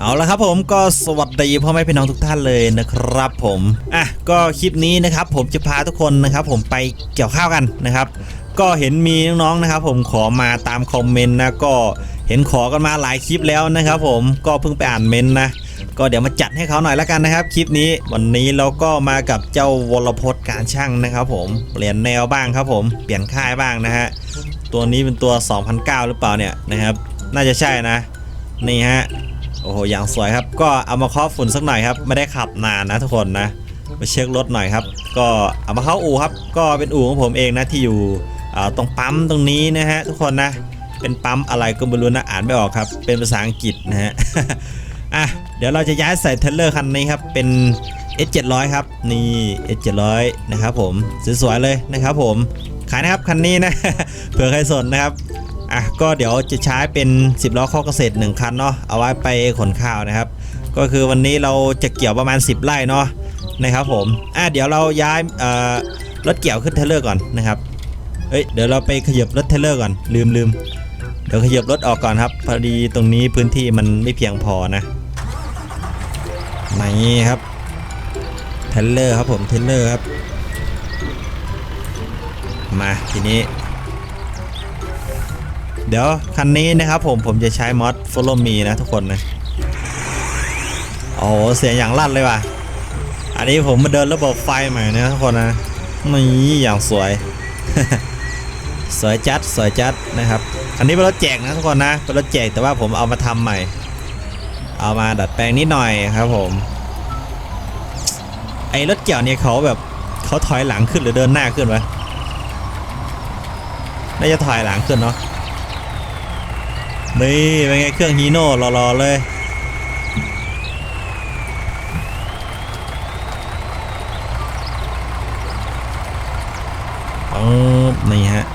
เอาละครับผมก็สวัสดีพ่อแม่พี่น้องทุกท่านเลยนะครับผมอะก็คลิปนี้นะครับผมจะพาทุกคนนะครับผมไปเกี่ยวข้าวกันนะครับ ก็เห็นมีน้องๆนะครับผมขอมาตามคอมเมนต์นะก็เห็นขอกันมาหลายคลิปแล้วนะครับผมก็เพิ่งไปอ่านเมนต์นะก็เดี๋ยวมาจัดให้เขาหน่อยล้วกันนะครับ คลิปนี้วันนี้เราก็มากับเจ้าวรพจน์การช่างนะครับผมเปลี่ยนแนวบ้างครับผมเปลี่ยนค่ายบ้างนะฮะตัวนี้เป็นตัว 2009 หรือเปล่าเนี่ยนะครับ น่าจะใช่นะนี่ฮะ อ้โหอย่างสวยครับ ก็เอามาเคาะฝุ่นสักหน่อยครับ ไม่ได้ขับนานนะทุกคนนะมาเช็ครถหน่อยครับ ก็เอามาเข้าอู่ครับ ก็เป็นอู่ของผมเองนะที่อยู่ตรงปั๊มตรงนี้นะฮะทุกคนนะ เป็นปั๊มอะไรก็ไม่รู้นะอ่านไม่ออกครับ เป็นภาษาอังกฤษนะฮะอะเดี๋ยวเราจะย้ายใส่เทเลอร์คันนี้ครับ เป็น S700 ครับ นี่ S700 นะครับผมสวยๆเลยนะครับผมขายนะครับคันนี้นะเผื่อใครสนนะครับ อะก็เดี๋ยวจะใช้เป็น 10ล้อข้อเกษตร 1 คันเนาะเอาไว้ไปขนข้าวนะครับ ก็คือวันนี้เราจะเกี่ยวประมาณ 10 ไร่เนาะนะครับผมอะเดี๋ยวเราย้ายรถเกี่ยวขึ้นเทรลเลอร์ก่อนนะครับเอ้ยเดี๋ยวเราไปขยับรถเทรลเลอร์ก่อนลืมลืมเดี๋ยวขยับรถออกก่อนครับ พอดีตรงนี้พื้นที่มันไม่เพียงพอนะนี่ครับเทรลเลอร์ครับผมเทรลเลอร์ครับ มาทีนี้ เดี๋ยวคันนี้นะครับผมผมจะใช้มอด follow me นะทุกคนนะโอ้โหเสียงอย่างลั่นเลยว่ะ อันนี้ผมมาเดินระบบไฟใหม่นะทุกคนนะนี่อย่างสวย สวยจัดสวยจัดนะครับอันนี้เป็นรถแจกนะทุกคนนะเป็นรถแจกแต่ว่าผมเอามาทำใหม่ เอามาดัดแปลงนิดหน่อยครับผม ไอ้รถเกี่ยวเนี่ยเขาแบบเขาถอยหลังขึ้นหรือเดินหน้าขึ้นวะน่าจะถอยหลังขึ้นเนาะ นี่เป็นไงเครื่องฮีโน่รอๆเลยอ๋อนี่ฮะ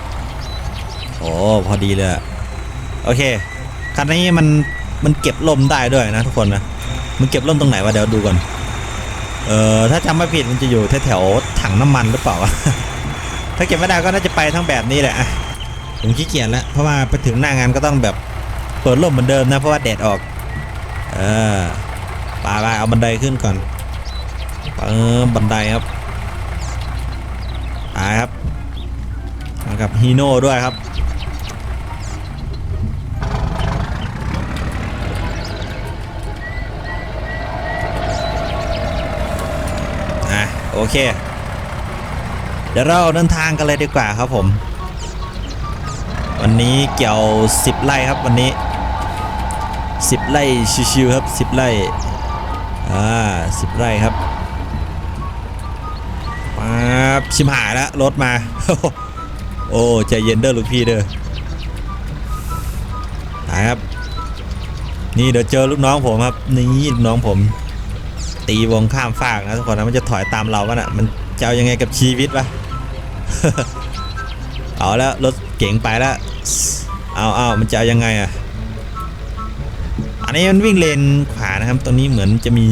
โอ้พอดีเลย โอเค คันนี้มันมันเก็บลมได้ด้วยนะทุกคนนะ มันเก็บลมตรงไหนวะเดี๋ยวดูก่อน เออถ้าจำไม่ผิดมันจะอยู่แถวๆถังน้ำมันหรือเปล่า ถ้าเก็บไม่ได้ก็น่าจะไปทั้งแบบนี้แหละผมขี้เกียจแล้วเพราะว่าไปถึงหน้างานก็ต้องแบบ เปิดร่มเหมือนเดิมนะเพราะว่าแดดออก เออปาไปเอาบันไดขึ้นก่อนเออบันไดครับไปครับมากับฮีโน่ด้วยครับอะโอเค เดี๋ยวเราเดินทางกันเลยดีกว่าครับผม วันนี้เกี่ยว 10 ไร่ครับวันนี้ 10 ไร่ชิวๆครับ 10 ไร่ อ่า10ไร่ครับป๊าบชิมหายแล้วรถมา โอ้ใจเย็นเด้อลูกพี่เด้อตายครับ นี่เดี๋ยวเจอลูกน้องผมครับ นี่ลูกน้องผม ตีวงข้ามฟากนะทุกคนนะมันจะถอยตามเราวะน่ะมันจะเอายังไงกับชีวิตวะเอาแล้วรถเก๋งไปแล้วเอาเอามันจะเอายังไงอะ นนี้มันวิ่งเลนขวานะครับ ตรงนี้เหมือนจะมี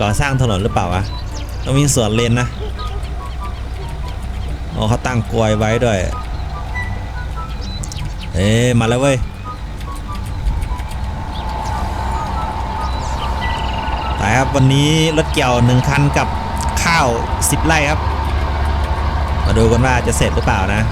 ก่อสร้างถนนหรือเปล่าวะต้องวิ่งสวนเลนนะโอ้เขาตั้งกลวยไว้ด้วย เอ๊ะมาแล้วเว้ยไปครับวันนี้รถเกี่ยวหนึ่งคันกับข้าว10ไร่ครับ มาดูกันว่าจะเสร็จหรือเปล่านะ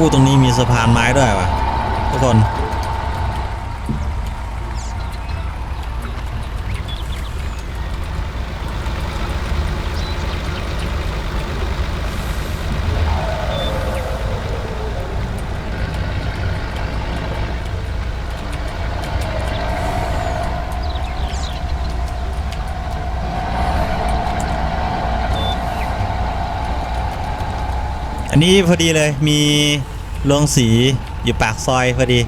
อ้ตรงนี้มีสะพานไม้ด้วยว่ะทุกคน อันนี้พอดีเลยมี โรงสีอยู่ปากซอยพอดี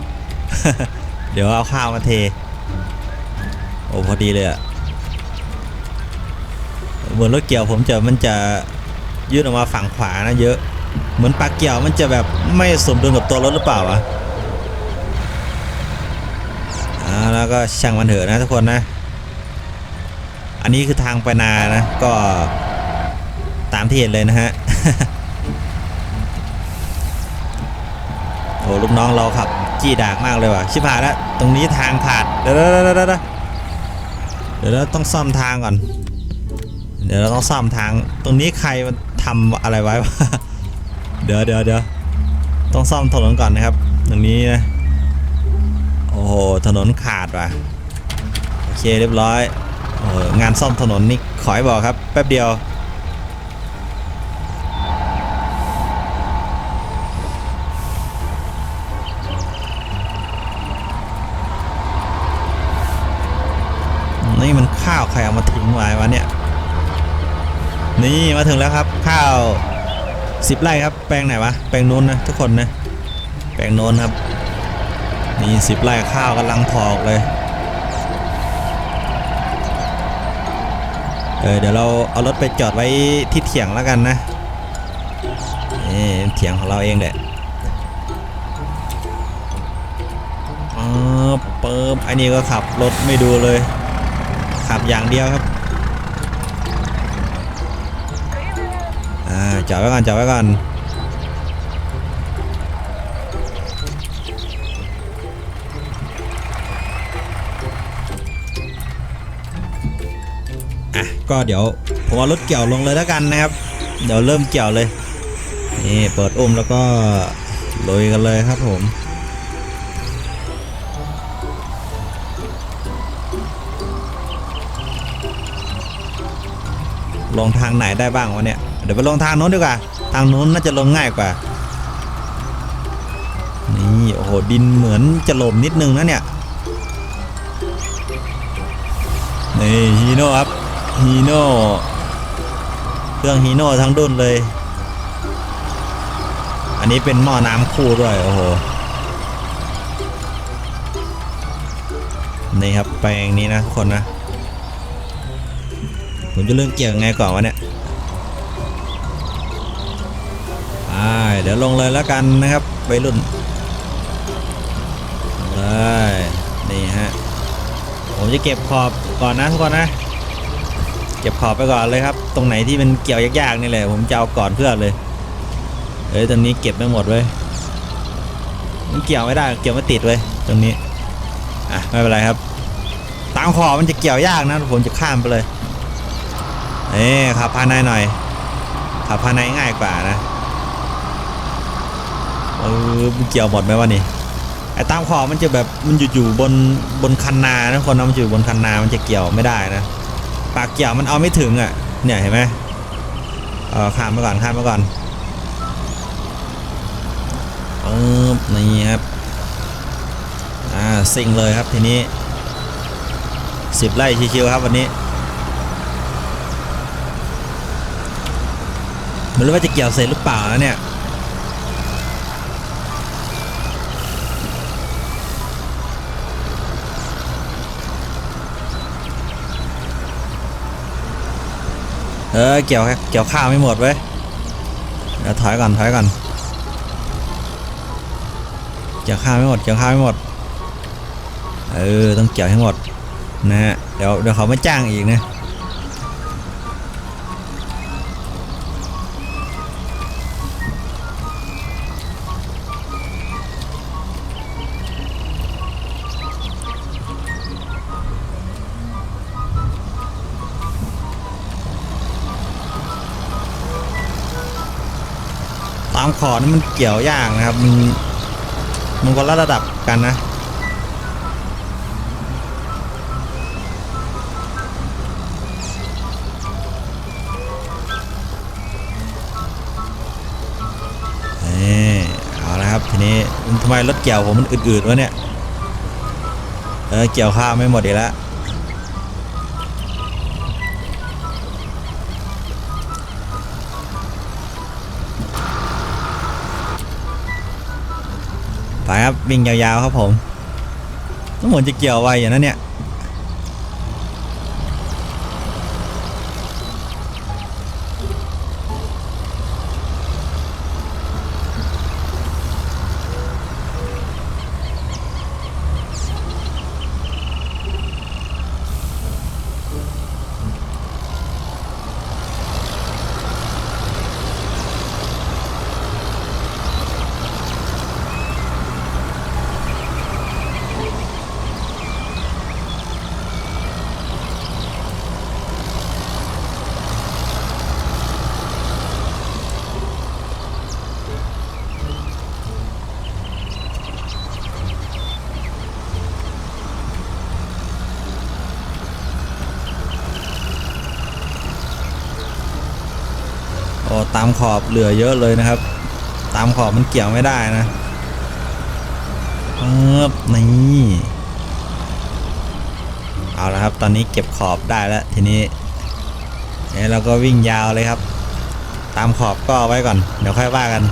เดี๋ยวเอาข้าวมาเท โอ้พอดีเลยอะเหมือนรถเกี่ยวผมจะมันจะยืดออกมาฝั่งขวานะเยอะ เหมือนปากเกี่ยวมันจะแบบไม่สมดุลกับตัวรถหรือเปล่าวะอ่าแล้วก็ช่างมันเถอะนะทุกคนนะ อันนี้คือทางไปนานะก็ตามที่เห็นเลยนะฮะ โอ้ ลูกน้องเราขับจี้ดากมากเลยว่ะ ชิบหายแล้ว ตรงนี้ทางขาดเดี๋ยวเดี๋ยวเดี๋ยวเดี๋ยวเดี๋ยวเราต้องซ่อมทางก่อน เดี๋ยวเราต้องซ่อมทาง ตรงนี้ใครมันทำอะไรไว้วะ เดี๋ยวเดี๋ยวเดี๋ยวต้องซ่อมถนนก่อนนะครับ ตรงนี้นะ โอ้โห ถนนขาดว่ะ โอเคเรียบร้อยโอ้งานซ่อมถนนนี่ขอให้บอกครับ แป๊บเดียว นี่มันข้าว ใครเอามาทิ้งไว้วะเนี่ย นี่มาถึงแล้วครับ ข้าวสิบไร่ครับ แปลงไหนวะ แปลงนู้นนะทุกคนนะ แปลงโน้นครับ นี่สิบไร่ข้าวกำลังพอกเลย เออเดี๋ยวเราเอารถไปจอดไว้ที่เถียงแล้วกันนะนี่เถียงของเราเองแหละอ๋อเปิบอันนี้ก็ขับรถไม่ดูเลย ขับอย่างเดียวครับอ่าจอดไว้ก่อนจอดไว้ก่อนอะก็เดี๋ยวผมเอารถเกี่ยวลงเลยแล้วกันนะครับ เดี๋ยวเริ่มเกี่ยวเลยนี่เปิดอุ้มแล้วก็ลุยกันเลยครับผม ลงทางไหนได้บ้างวะเนี่ย เดี๋ยวไปลงทางโน้นดีกว่า ทางโน้นน่าจะลงง่ายกว่า นี่โอ้โหดินเหมือนจะหล่มนิดนึงนะเนี่ยนี่ฮีโน่ครับฮีโน่เครื่องฮีโน่ทั้งดุนเลย อันนี้เป็นหม้อน้ำคู่ด้วยโอ้โหนี่ครับแปลงนี้นะทุกคนนะ ผมจะเริ่มเกี่ยวยังไงก่อนวะเนี่ยไปเดี๋ยวลงเลยแล้วกันนะครับไปรุ่นเลยนี่ฮะผมจะเก็บขอบก่อนนะทุกคนนะ เก็บขอบไปก่อนเลยครับ ตรงไหนที่มันเกี่ยวยากๆนี่แหละผมจะเอาก่อนเพื่อเลยเอ้ยตรงนี้เก็บไม่หมดเว้ยมันเกี่ยวไม่ได้เกี่ยวไม่ติดเว้ยตรงนี้อะไม่เป็นไรครับ ตามขอบมันจะเกี่ยวยากนะผมจะข้ามไปเลย เอ้ขับภายในหน่อย ขับภายในง่ายกว่านะเออเกี่ยวหมดไหมวะนี่ไอ้ตามขอบมันจะแบบมันอยู่อยู่บนบนคันนานะคนนะมันอยู่บนคันนามันจะเกี่ยวไม่ได้นะปากเกี่ยวมันเอาไม่ถึงอะเนี่ยเห็นไหมเออข้ามไปก่อนข้ามไปก่อนเออนี่ครับอ่าซิงเลยครับทีนี้สิบไร่ชิวๆครับวันนี้ ไม่รู้ว่าจะเกี่ยวเสร็จหรือเปล่านะเนี่ยเออเกี่ยวเกี่ยวข้าวไม่หมดเว้ยเดี๋ยวถอยก่อนถอยก่อนเกี่ยวข้าวไม่หมดเกี่ยวข้าวไม่หมดเออต้องเกี่ยวให้หมดนะฮะเดี๋ยวเดี๋ยวเขาไม่จ้างอีกนะามขอนี่มันเกี่ยวยากนะครับ มันมันก็ละระดับกันนะเอ้เอาละครับทีนี้ทำไมรถเกี่ยวผมมันอืดๆวะเนี่ย เออเกี่ยวข้าวไม่หมดอีกแล้ว วิ่งยาวๆครับผมต้องเหมือนจะเกี่ยวไวอย่างนั้นเนี่ย ตามขอบเหลือเยอะเลยนะครับ ตามขอบมันเกี่ยวไม่ได้นะเออบนี่เอาละครับ ตอนนี้เก็บขอบได้แล้วทีนี้เนี่ยเราก็วิ่งยาวเลยครับ ตามขอบก็ไว้ก่อน เดี๋ยวค่อยว่ากัน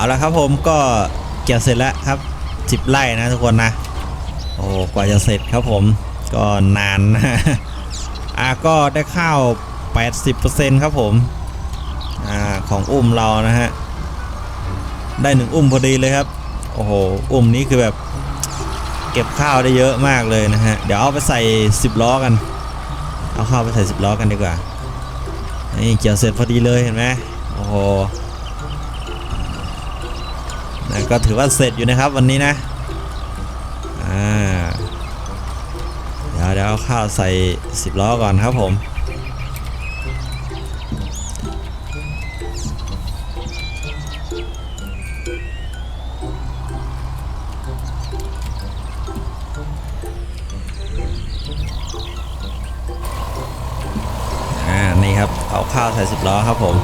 เอาละครับผมก็เกี่ยวเสร็จแล้วครับ10ไร่นะทุกคนนะ โอ้กว่าจะเสร็จครับผมก็นานนะอ่าก็ได้ข้าว 80%ครับผมอ่าของอุ้มเรานะฮะได้หนึ่งอุ้มพอดีเลยครับ โอ้โห อุ้มนี้คือแบบเก็บข้าวได้เยอะมากเลยนะฮะ เดี๋ยวเอาไปใส่ 10 ล้อกัน เอาข้าวไปใส่ 10 ล้อกันดีกว่า นี่เกี่ยวเสร็จพอดีเลยเห็นไหมโอ้โห นะก็ถือว่าเสร็จอยู่นะครับวันนี้นะอ่าเดี๋ยวเดี๋ยวเอาข้าวใส่ 10 ล้อก่อนครับผมอ่านี่ครับเอาข้าวใส่10ล้อครับผม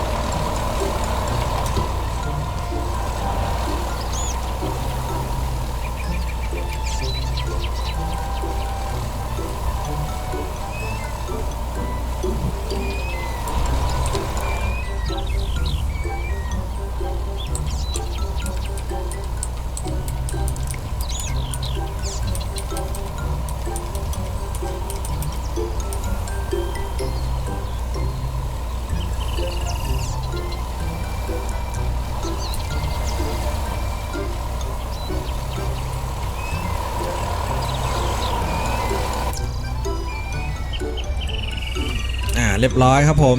เรียบร้อยครับผม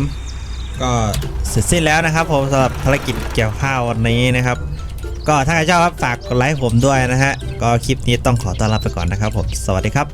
ก็เสร็จสิ้นแล้วนะครับ ผมสำหรับภารกิจเกี่ยวข้าววันนี้นะครับ ก็ถ้าใครชอบครับฝากกดไลค์ผมด้วยนะฮะก็คลิปนี้ต้องขอต้อนรับไปก่อนนะครับผมสวัสดีครับ